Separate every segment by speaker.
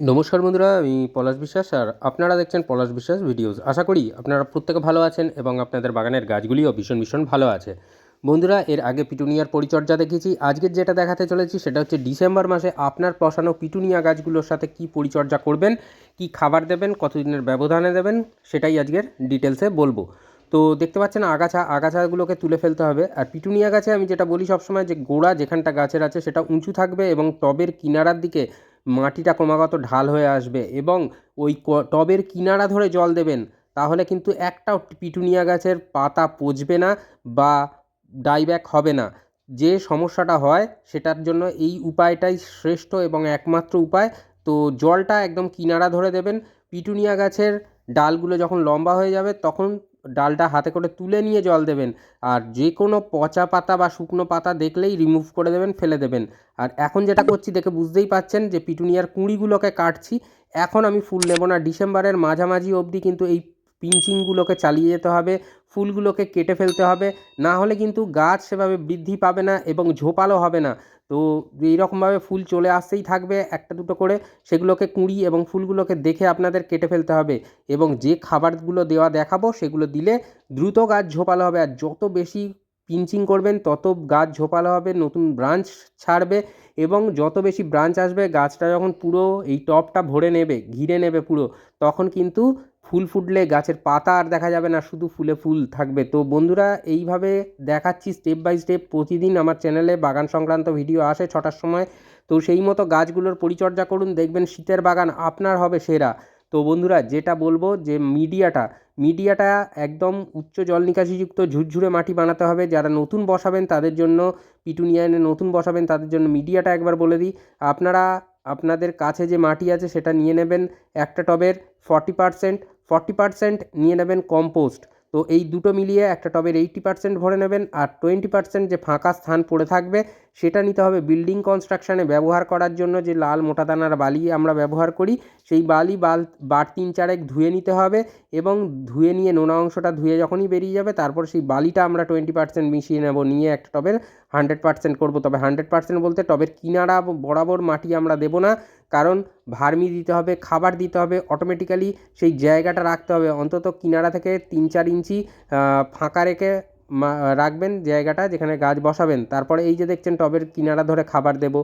Speaker 1: নমস্কার বন্ধুরা, আমি পলাশ বিশ্বাস আর আপনারা দেখছেন পলাশ বিশ্বাস ভিডিওস। আশা করি আপনারা প্রত্যেকে ভালো আছেন এবং আপনাদের বাগানের গাছগুলিও ভীষণ ভীষণ ভালো আছে। বন্ধুরা, এর আগে পিটুনিয়ার পরিচর্যা দেখেছি। আজকের যেটা দেখাতে চলেছি সেটা হচ্ছে ডিসেম্বর মাসে আপনার বসানো পিটুনিয়া গাছগুলোর সাথে কি পরিচর্যা করবেন, কি খাবার দেবেন, কতদিনের ব্যবধানে দেবেন, সেটাই আজকের ডিটেলসে বলব। তো দেখতে পাচ্ছেন আগাছা, আগাছাগুলোকে তুলে ফেলতে হবে। আর পিটুনিয়া গাছে আমি যেটা বলি সবসময় যে গোড়া যেখানটা গাছের আছে সেটা উঁচু থাকবে এবং টবের কিনারার দিকে মাটিটা ক্রমাগত ঢাল হয়ে আসবে এবং ওই টবের কিনারা ধরে জল দেবেন। তাহলে কিন্তু একটাও পিটুনিয়া গাছের পাতা পচবে না বা ডাইব্যাক হবে না। যে সমস্যাটা হয় সেটার জন্য এই উপায়টাই শ্রেষ্ঠ এবং একমাত্র উপায়। তো জলটা একদম কিনারা ধরে দেবেন। পিটুনিয়া গাছের ডালগুলো যখন লম্বা হয়ে যাবে তখন ডালটা হাতে করে তুলে নিয়ে জল দেবেন। আর যে কোনো পচা পাতা বা শুকনো পাতা দেখলেই রিমুভ করে দেবেন, ফেলে দেবেন। আর এখন যেটা করছি, দেখে বুঝতেই পাচ্ছেন যে পিটুনিয়ার কুঁড়িগুলোকে কাটছি। এখন আমি ফুল নেব না। ডিসেম্বরের মাঝামাঝি অবধি কিন্তু এই পিঞ্চিংগুলোকে চালিয়ে যেতে হবে, ফুলগুলোকে কেটে ফেলতে হবে। না হলে কিন্তু গাছ সেভাবে বৃদ্ধি পাবে না এবং ঝোপালো হবে না। তো এইরকমভাবে ফুল চলে আসতেই থাকবে একটা দুটো করে। সেগুলোকে কুঁড়ি এবং ফুলগুলোকে দেখে আপনাদের কেটে ফেলতে হবে এবং যে খাবারগুলো দেওয়া দেখাবো সেগুলো দিলে দ্রুত গাছ ঝোপালো হবে আর যত বেশি পিঞ্চিং করবেন তত গাছ ঝোপালো হবে, নতুন ব্রাঞ্চ ছাড়বে এবং যত বেশি ব্রাঞ্চ আসবে গাছটা যখন পুরো এই টবটা ভরে নেবে, ঘিরে নেবে পুরো, তখন কিন্তু ফুল ফুটলে গাছের পাতা আর দেখা যাবে না, শুধু ফুলে ফুল থাকবে। তো বন্ধুরা, এইভাবে দেখাচ্ছি স্টেপ বাই স্টেপ প্রতিদিন আমার চ্যানেলে বাগান সংক্রান্ত ভিডিও আসে ছটার সময়। তো সেই মতো গাছগুলোর পরিচর্যা করুন, দেখবেন শীতের বাগান আপনার হবে সেরা। তো বন্ধুরা, যেটা বলব যে মিডিয়াটা মিডিয়াটা একদম উচ্চ জল নিকাশিযুক্ত ঝুরঝুরে মাটি বানাতে হবে। যারা নতুন বসাবেন তাদের জন্য পিটুনিয়া নতুন বসাবেন তাদের জন্য মিডিয়াটা একবার বলে দিই। আপনারা, আপনাদের কাছে যে মাটি আছে সেটা নিয়ে নেবেন একটা টবের ফর্টি পারসেন্ট ফর্টি পার্সেন্ট নিয়ে নেবেন কম্পোস্ট। তো এই দুটো মিলিয়ে একটা টবের এইটি পার্সেন্ট ভরে নেবেন আর টোয়েন্টি পার্সেন্ট যে ফাঁকা স্থান পড়ে থাকবে, সেটা নিতে হবে বিল্ডিং কনস্ট্রাকশানে ব্যবহার করার জন্য যে লাল মোটা দানার বালি আমরা ব্যবহার করি, সেই বালি বাল, বার তিন চারেক ধুয়ে নিতে হবে এবং ধুয়ে নিয়ে নোনা অংশটা ধুয়ে যখনই বেরিয়ে যাবে, তারপর সেই বালিটা আমরা টোয়েন্টি পার্সেন্ট মিশিয়ে নেব, নিয়ে একটা টবের হান্ড্রেড পার্সেন্ট করব। তবে হান্ড্রেড পার্সেন্ট বলতে টবের কিনারা বরাবর মাটি আমরা দেবো না কারণ ভার্মি দিতে হবে, খাবার দিতে হবে অটোমেটিক্যালি সেই জায়গাটা রাখতে হবে। অন্তত কিনারা থেকে তিন চার ইঞ্চি ফাঁকা রেখে রাখবেন জায়গাটা যেখানে গাছ বসাবেন। তারপরে এই যে দেখছেন টবের কিনারা ধরে খাবার দেবো।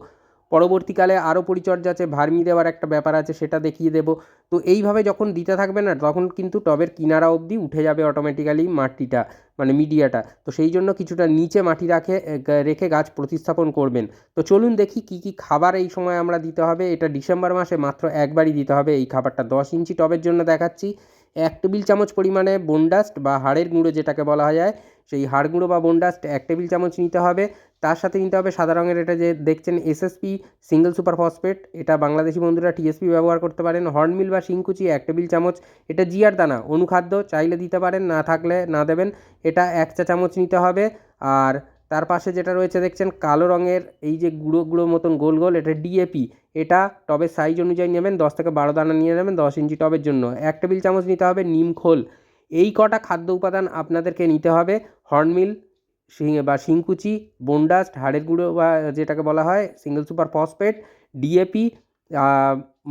Speaker 1: পরবর্তীকালে আরও পরিচর্যা আছে, ভার্মি দেওয়ার একটা ব্যাপার আছে, সেটা দেখিয়ে দেবো। তো এইভাবে যখন দিতে থাকবে না, তখন কিন্তু টবের কিনারা অবধি উঠে যাবে অটোমেটিক্যালি মাটিটা মানে মিডিয়াটা। তো সেই জন্য কিছুটা নিচে মাটি রাখে রেখে গাছ প্রতিস্থাপন করবেন। তো চলুন দেখি কি কি খাবার এই সময় আমরা দিতে হবে। এটা ডিসেম্বর মাসে মাত্র একবারই দিতে হবে। এই খাবারটা দশ ইঞ্চি টবের জন্য দেখাচ্ছি। এক টেবিল চামচ পরিমাণে বোনডাস্ট বা হাড়ের গুঁড়ো যেটাকে বলা যায়। সেই হাড় গুঁড়ো বা বনডাস্ট এক টেবিল চামচ নিতে হবে। তার সাথে নিতে হবে সাদা রঙের এটা যে দেখছেন এসএসপি সিঙ্গেল সুপার ফসফেট এটা বাংলাদেশি বন্ধুরা টিএসপি ব্যবহার করতে পারেন। হর্নমিল বা শিংকুচি এক টেবিল চামচ, এটা জিয়ার দানা, অনুখাদ্য, চাইলে দিতে পারেন, না থাকলে না দেবেন। এটা এক চা চামচ নিতে হবে। আর তার পাশে যেটা রয়েছে দেখছেন কালো রঙের এই যে গুঁড়ো গুঁড়ো মতন গোল গোল, এটা ডিএপি এটা টবের সাইজ অনুযায়ী নেবেন, দশ থেকে বারো দানা নিয়ে নেবেন, দশ ইঞ্চি টবের জন্য। এক টেবিল চামচ নিতে হবে নিম খোল। এই কটা খাদ্য উপাদান আপনাদেরকে নিতে হবে। হর্নমিল বা শিংকুচি বোনডাস্ট হাড়ের গুঁড়ো, বা যেটাকে বলা হয়, single super phosphate, DAP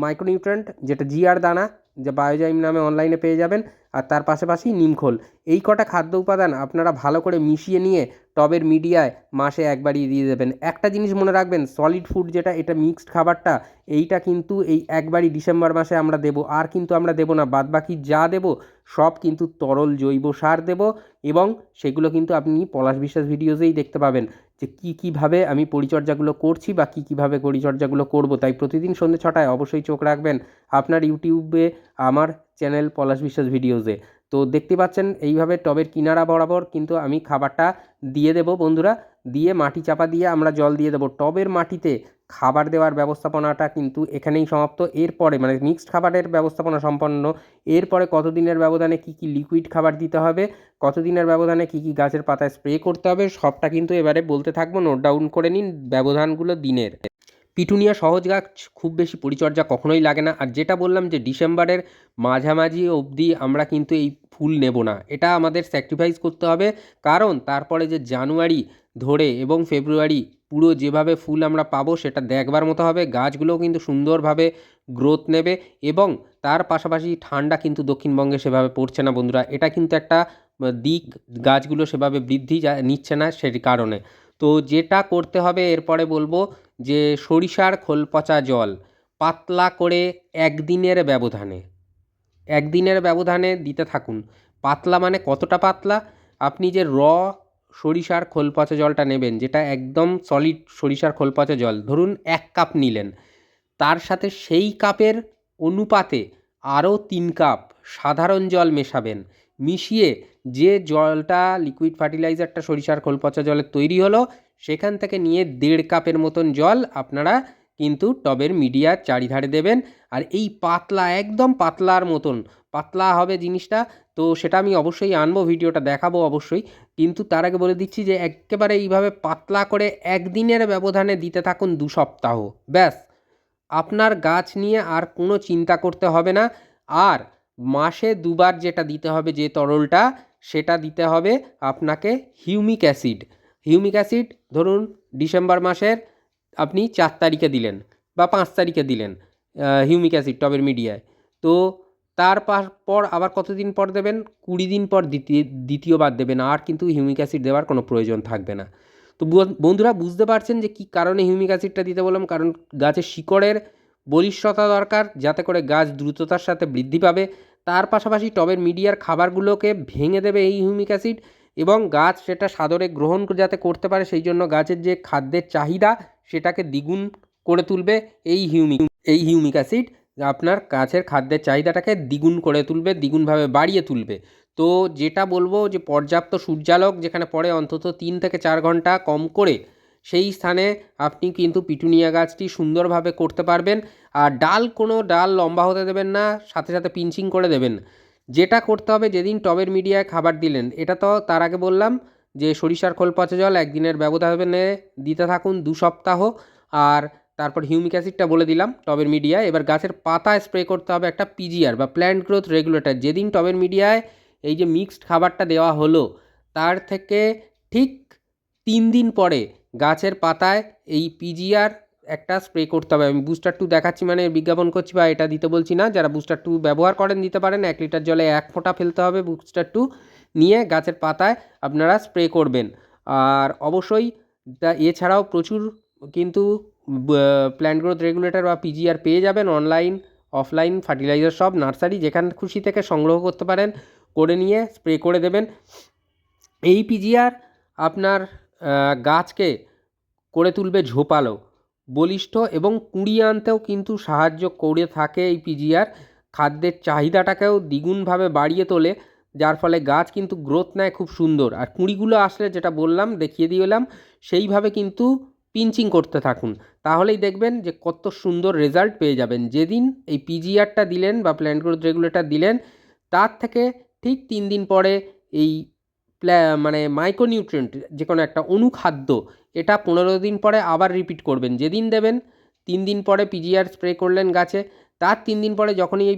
Speaker 1: micronutrient যেটা জিআর দানা যে বায়োজাইম নামে অনলাইনে পেয়ে যাবেন আর তার পাশাপাশি নিমখোল। এই কটা খাদ্য উপাদান আপনারা ভালো করে মিশিয়ে নিয়ে টবের মিডিয়ায় মাসে একবারই দিয়ে দেবেন। একটা জিনিস মনে রাখবেন সলিড ফুড যেটা, এটা মিক্সড খাবারটা, এইটা কিন্তু এই একবারই ডিসেম্বর মাসে আমরা দেবো। আর কিন্তু আমরা দেবো না, বাদবাকি যা দেবো, সব কিন্তু তরল জৈব সার দেবো এবং সেগুলো কিন্তু আপনি পলাশ বিশ্বাস ভিডিওতেই দেখতে পাবেন। যে কী কীভাবে আমি পরিচর্যাগুলো করছি বা কী কীভাবে পরিচর্যাগুলো করব, তাই প্রতিদিন সন্ধ্যে ছটায় অবশ্যই চোখ রাখবেন আপনার ইউটিউবে, আমার চ্যানেল পলাশ বিশ্বাস ভিডিওসে। তো দেখতে পাচ্ছেন এইভাবে টবের কিনারা বরাবর কিন্তু আমি খাবারটা দিয়ে দেব বন্ধুরা। দিয়ে মাটি চাপা দিয়ে আমরা জল দিয়ে দেবো। টবের মাটিতে খাবার দেওয়ার ব্যবস্থাপনাটা কিন্তু এখানেই সমাপ্ত। এরপরে মানে মিক্সড খাবারের ব্যবস্থাপনা সম্পন্ন, এরপরে কতদিনের ব্যবধানে কী কী লিকুইড খাবার দিতে হবে, কতদিনের ব্যবধানে কী কী গাছের পাতায় স্প্রে করতে হবে, সবটা কিন্তু এবারে বলতে থাকব নোট ডাউন করে নিন ব্যবধানগুলো দিনের। পিটুনিয়া সহজ গাছ খুব বেশি পরিচর্যা কখনোই লাগে না, আর যেটা বললাম যে ডিসেম্বরের মাঝামাঝি অবধি আমরা কিন্তু এই ফুল নেব না, এটা আমাদের স্যাক্রিফাইস করতে হবে। কারণ, তারপরে যে জানুয়ারি ধরে এবং ফেব্রুয়ারি পুরো যেভাবে ফুল আমরা পাবো সেটা দেখবার মতো হবে। গাছগুলোও কিন্তু সুন্দরভাবে গ্রোথ নেবে এবং তার পাশাপাশি ঠান্ডা কিন্তু দক্ষিণবঙ্গে সেভাবে পড়ছে না বন্ধুরা। এটা কিন্তু একটা দিক, গাছগুলো সেভাবে বৃদ্ধি নিচ্ছে না সেই কারণে। তো যেটা করতে হবে, এরপরে বলব যে সরিষার খোল পচা জল পাতলা করে একদিনের ব্যবধানে একদিনের ব্যবধানে দিতে থাকুন। পাতলা মানে কতটা পাতলা? আপনি যে র সরিষার খোল পচা জলটা নেবেন, যেটা একদম সলিড সরিষার খোল পচা জল। ধরুন এক কাপ নিলেন, তার সাথে সেই কাপের অনুপাতে আরও তিন কাপ সাধারণ জল মেশাবেন, মিশিয়ে যে জলটা লিকুইড ফার্টিলাইজারটা সরিষার খোল পচা জলের তৈরি হলো, সেখান থেকে নিয়ে দেড় কাপের মতন জল আপনারা কিন্তু টবের মিডিয়ার চারিধারে দেবেন। আর এই পাতলা, একদম পাতলার মতন পাতলা হবে জিনিসটা, তো সেটা আমি অবশ্যই আনব, ভিডিওটা দেখাবো অবশ্যই। কিন্তু তার আগে বলে দিচ্ছি যে একেবারে এইভাবে পাতলা করে একদিনের ব্যবধানে দিতে থাকুন দু সপ্তাহ, ব্যাস। আপনার গাছ নিয়ে আর কোনো চিন্তা করতে হবে না। আর মাসে দুবার যেটা দিতে হবে যে তরলটা, সেটা দিতে হবে আপনাকে হিউমিক অ্যাসিড। হিউমিক অ্যাসিড ধরুন ডিসেম্বর মাসের আপনি চার তারিখে দিলেন বা পাঁচ তারিখে দিলেন হিউমিক অ্যাসিড টবের মিডিয়ায়। তো তার পার- পর আবার কতদিন পর দেবেন? কুড়ি দিন পর দ্বিতীয়, দ্বিতীয়বার দেবেন। আর কিন্তু হিউমিক অ্যাসিড দেওয়ার কোনো প্রয়োজন থাকবে না। তো বন্ধুরা বুঝতে পারছেন যে কী কারণে হিউমিক অ্যাসিডটা দিতে বললাম? কারণ গাছের শিকড়ের বলিষ্ঠতা দরকার, যাতে করে গাছ দ্রুততার সাথে বৃদ্ধি পাবে। তার পাশাপাশি টবের মিডিয়ার খাবারগুলোকে ভেঙে দেবে এই হিউমিক অ্যাসিড এবং গাছ সেটা সাদরে গ্রহণ যাতে করতে পারে, সেই জন্য গাছের যে খাদ্যের চাহিদা সেটাকে দ্বিগুণ করে তুলবে এই হিউমিক এই হিউমিক অ্যাসিড। আপনার গাছের খাদ্যের চাহিদাটাকে দ্বিগুণ করে তুলবে, দ্বিগুণভাবে বাড়িয়ে তুলবে। তো যেটা বলব যে পর্যাপ্ত সূর্যালোক যেখানে পড়ে অন্তত তিন থেকে চার ঘণ্টা কম করে, সেই স্থানে আপনি কিন্তু পিটুনিয়া গাছটি সুন্দরভাবে করতে পারবেন। আর ডাল, কোনো ডাল লম্বা হতে দেবেন না, সাথে সাথে পিঞ্চিং করে দেবেন। যেটা করতে হবে, যেদিন টবের মিডিয়ায় খাবার দিলেন, এটা তো তার আগে বললাম যে সরিষার খোল পচা জল একদিনের ব্যবধানে দিতে থাকুন দু সপ্তাহ। আর তারপর হিউমিক অ্যাসিডটা বলে দিলাম টবের মিডিয়ায়। এবার গাছের পাতায় স্প্রে করতে হবে একটা পিজিআর বা প্ল্যান্ট গ্রোথ রেগুলেটর যেদিন টবের মিডিয়ায় এই যে মিক্সড খাবারটা দেওয়া হলো, তার থেকে ঠিক তিন দিন পরে গাছের পাতায় এই পিজিআর একটা স্প্রে করতে হবে। আমি বুস্টার টু দেখাচ্ছি মানে বিজ্ঞাপন করছি বা এটা দিতে বলছি না। যারা বুস্টার টু ব্যবহার করেন দিতে পারেন। এক লিটার জলে এক ফোঁটা ফেলতে হবে বুস্টার টু নিয়ে গাছের পাতায় আপনারা স্প্রে করবেন। আর অবশ্যই এছাড়াও প্রচুর কিন্তু প্ল্যান্ট গ্রোথ রেগুলেটর বা পিজিআর পেয়ে যাবেন অনলাইন অফলাইন ফার্টিলাইজার সব নার্সারি যেখান খুশি থেকে সংগ্রহ করতে পারেন, করে নিয়ে স্প্রে করে দেবেন। এই পিজিআর আপনার গাছকে করে তুলবে ঝোপালো, বলিষ্ঠ এবং কুড়িয়ে আনতেও কিন্তু সাহায্য করে থাকে এই পিজিআর খাদ্যের চাহিদাটাকেও দ্বিগুণভাবে বাড়িয়ে তোলে, যার ফলে গাছ কিন্তু গ্রোথ নেয় খুব সুন্দর। আর কুঁড়িগুলো আসলে যেটা বললাম, দেখিয়ে দিয়ে এলাম, সেইভাবে কিন্তু পিঞ্চিং করতে থাকুন। তাহলেই দেখবেন যে কত সুন্দর রেজাল্ট পেয়ে যাবেন। যেদিন এই পিজিআরটা দিলেন বা প্ল্যান্ট গ্রোথ রেগুলেটর দিলেন, তার থেকে ঠিক তিন দিন পরে এই মানে মাইক্রোনিউট্রিয়েন্ট যে কোনো একটা অনুখাদ্য, এটা পনেরো দিন পরে আবার রিপিট করবেন। যেদিন দেবেন, তিন দিন পরে পিজিআর স্প্রে করলেন গাছে, তার তিন দিন পরে যখনই এই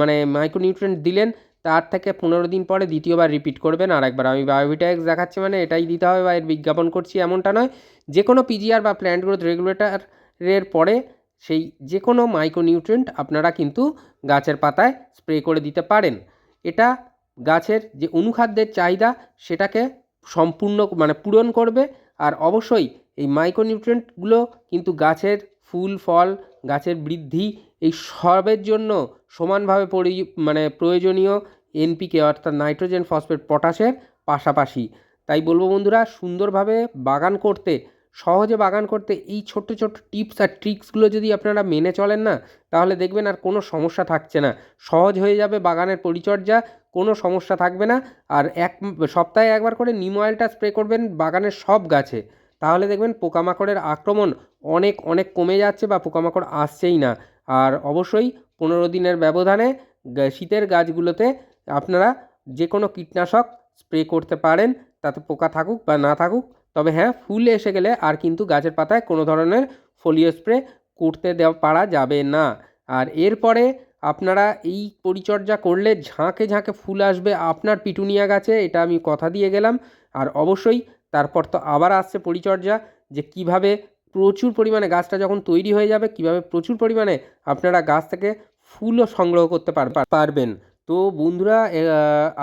Speaker 1: মানে মাইক্রোনিউট্রিয়েন্ট দিলেন তার থেকে পনেরো দিন পরে দ্বিতীয়বার রিপিট করবেন আর একবার আমি বায়োভিটাক্স দেখাচ্ছি মানে এটাই দিতে হবে বা এর বিজ্ঞাপন করছি এমনটা নয়। যে কোনো পিজিআর বা প্ল্যান্ট গ্রোথ রেগুলেটরের পরে সেই যে কোনো মাইক্রোনিউট্রিয়েন্ট আপনারা কিন্তু গাছের পাতায় স্প্রে করে দিতে পারেন। এটা গাছের যে অনুখাদ্যের চাহিদা সেটাকে সম্পূর্ণ মানে পূরণ করবে আর অবশ্যই এই মাইক্রোনিউট্রিয়েন্টগুলো কিন্তু গাছের ফুল, ফল, গাছের বৃদ্ধি এই সবের জন্য সমানভাবে পরি মানে প্রয়োজনীয় এনপিকে অর্থাৎ নাইট্রোজেন ফসফেট পটাশের পাশাপাশি। তাই বলব বন্ধুরা, সুন্দরভাবে বাগান করতে, সহজে বাগান করতে এই ছোট্ট ছোট্ট টিপস আর ট্রিক্সগুলো যদি আপনারা মেনে চলেন না, তাহলে দেখবেন আর কোনো সমস্যা থাকছে না। সহজ হয়ে যাবে বাগানের পরিচর্যা, কোনো সমস্যা থাকবে না। আর এক সপ্তাহে একবার করে নিম অয়েলটা স্প্রে করবেন বাগানের সব গাছে। তাহলে দেখবেন পোকামাকড়ের আক্রমণ অনেক অনেক কমে যাচ্ছে বা পোকামাকড় আসছেই না। আর অবশ্যই পনেরো দিনের ব্যবধানে শীতের গাছগুলোতে আপনারা যে কোনো কীটনাশক স্প্রে করতে পারেন, তাতে পোকা থাকুক বা না থাকুক, তবে হ্যাঁ ফুল এসে গেলে আর কিন্তু গাছের পাতায় কোনো ধরনের ফোলিও স্প্রে করতে দেওয়া, পারা যাবে না। আর এরপরে আপনারা এই পরিচর্যা করলে ঝাঁকে ঝাঁকে ফুল আসবে আপনার পিটুনিয়া গাছে, এটা আমি কথা দিয়ে গেলাম। আর অবশ্যই তারপর তো আবার আসছে পরিচর্যা যে কীভাবে প্রচুর পরিমাণে গাছটা যখন তৈরি হয়ে যাবে, কীভাবে প্রচুর পরিমাণে আপনারা গাছ থেকে ফুলও সংগ্রহ করতে পার- পার- পারবেন। তো বন্ধুরা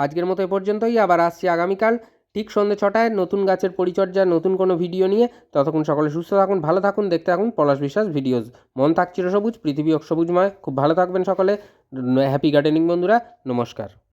Speaker 1: আজকের মতো এ পর্যন্তই। আবার আসছি আগামীকাল ঠিক সন্ধ্যে ছটায় নতুন গাছের পরিচর্যা, নতুন কোনো ভিডিও নিয়ে। ততক্ষণ সকলে সুস্থ থাকুন, ভালো থাকুন, দেখতে থাকুন পলাশ বিশ্বাস ভিডিওস। মন থাক চিরসবুজ, পৃথিবী সবুজময়। খুব ভালো থাকবেন সকলে। হ্যাপি গার্ডেনিং বন্ধুরা, নমস্কার।